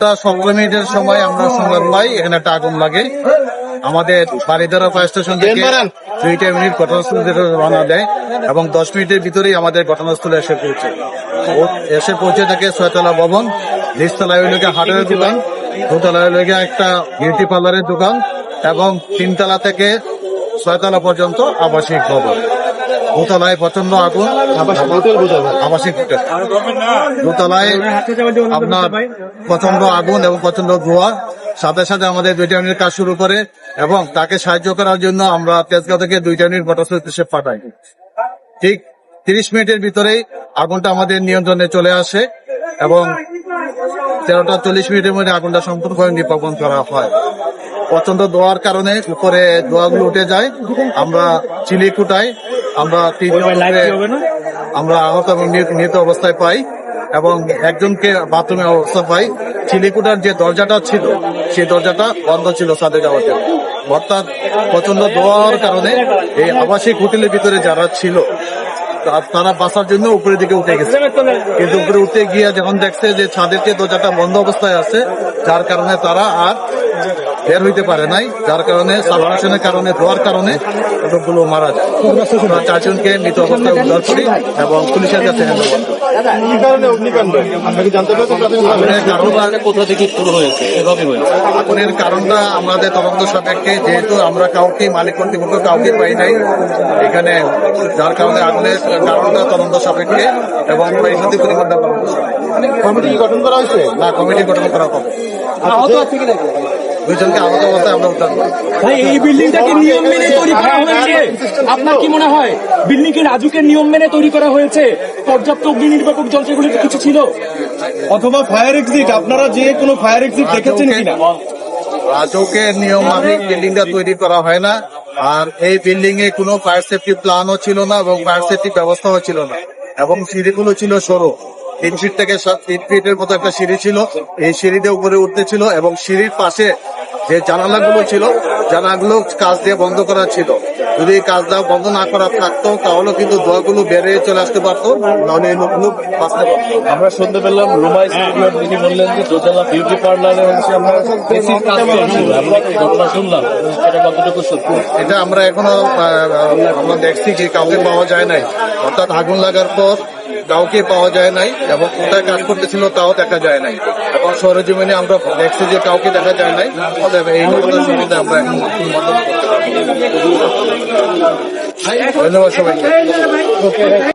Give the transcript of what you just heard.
সতেরো মিনিটের সময় আমরা সংবাদ পাই এখানে একটা আগুন লাগে। আমাদের বাড়িধারা ফায়ার স্টেশন থেকে দুইটা মিনিট ঘটনাস্থল থেকে রওনা দেয় এবং দশ মিনিটের ভিতরেই আমাদের ঘটনাস্থলে এসে পৌঁছে। এসে পৌঁছে থাকে ছয়তলা ভবন হইল গিয়ে হাটের দোকান হইল গিয়ে একটা বিউটি পার্লারের দোকান এবং তিনতলা থেকে ছয়তলা পর্যন্ত আবাসিক ভবন। দোতলায় প্রচণ্ড আগুন, আবাসিক দোতলায় আপনার প্রচণ্ড আগুন এবং প্রচণ্ড ধোঁয়া। সাথে সাথে আমাদের দুইটা মিনিট কাজ শুরু করে এবং তাকে সাহায্য করার জন্য আমরা তেজগাঁও থেকে দুইটা মিনিট মোটরসাইকেল দেশে পাঠাই। ঠিক তিরিশ মিনিটের ভিতরেই আগুনটা আমাদের নিয়ন্ত্রণে চলে আসে এবং তেরোটা চল্লিশ মিনিটের মধ্যে আগুনটা সম্পূর্ণভাবে নির্বাপন করা হয়। প্রচণ্ড দোয়ার কারণে উপরে দোয়াগুলো উঠে যায়। আমরা চিলি কুটাই আমরা আমরা আহত এবং নিহত- অবস্থায় পাই এবং একজনকে বাথরুমে অবস্থা পাই। চিলিকুটার যে দরজাটা ছিল সেই দরজাটা বন্ধ ছিল সাদে যাওয়ার জন্য অর্থাৎ প্রচণ্ড দোয়ার কারণে এই আবাসিক হোটেলের ভিতরে যারা ছিল তারা বাসার জন্য উপরের দিকে উঠে গেছে। কিন্তু উপরে উঠে গিয়ে যখন দেখছে যে ছাদের যে দরজাটা বন্ধ অবস্থায় আছে যার কারণে তারা আর বের হইতে পারে নাই যার কারণে সাবমেশনের কারণে ধোয়ার কারণে লোকগুলো মারা যায়। চারজনকে মৃত অবস্থায় উদ্ধার করি এবং পুলিশের কাছে? আগুনের কারণটা আমাদের তদন্ত সাপেক্ষে যেহেতু আমরা কাউকে মালিক কর্তৃপক্ষ কাউকে পাই নাই এখানে যার কারণে আগুনের কারণটা তদন্ত সাপেক্ষে এবং পরিণতি পরিমাণটা কমিটি গঠন করা হয়েছে? না কমিটি গঠন করা হবে দুজনকে আহত অবস্থায় আমরা উদ্ধার করি। ভাই এই বিল্ডিংটা কি নিয়ম মেনে তৈরি করা হয়েছে। আপনার কি মনে হয়? বিল্ডিং কি রাজুকের নিয়ম মেনে তৈরি করা হয়েছে? পর্যাপ্ত অগ্নি নির্বাপক কিছু ছিল? অথবা ফায়ার এক্সিট আপনারা যে কোনো ফায়ার এক্সিট দেখেছেন কিনা? রাজকের নিয়ম মাফিক বিল্ডিংটা তৈরি করা হয় না। আর এই বিল্ডিং এ কোনো ফায়ার সেফটি প্ল্যানও ছিল না এবং ফায়ার সেফটি ব্যবস্থাও ছিল না। এবং সিঁড়িগুলো ছিল সরু। তিন ফিট থেকে তিন ফিটের মতো একটা সিঁড়ি ছিল। এই সিঁড়িতে উপরে উঠতে ছিল এবং সিঁড়ির পাশে যে জানালাগুলো ছিল জানালাগুলো কাজ দিয়ে বন্ধ করা ছিল। যদি এই কাজটা বন্ধ না করা থাকতো তাহলে কিন্তু দোয়াগুলো বেড়ে চলে আসতে পারতো নাহলে এই লোকগুলো বাঁচতে পারতো। আমরা শুনতে পেলাম রুমা স্টুডিও তিনি বললেন যে দোতলা বিউটি পার্লারে হচ্ছে আমরা এসির কাজ আমরা ঘটনা শুনলাম? এটা কতটুকু সত্যি? এটা আমরা এখনও আমরা দেখছি যে কাউকে পাওয়া যায় নাই। অর্থাৎ আগুন লাগার পর কাউকে পাওয়া যায় নাই এবং কোথায় কাজ করতেছিল তাও দেখা যায় নাই। এবং সরজমিনে আমরা দেখছি যে কাউকে দেখা যায় নাই অতএব এই নতুন সম্বন্ধে আমরা না। ধন্যবাদ সবাইকে।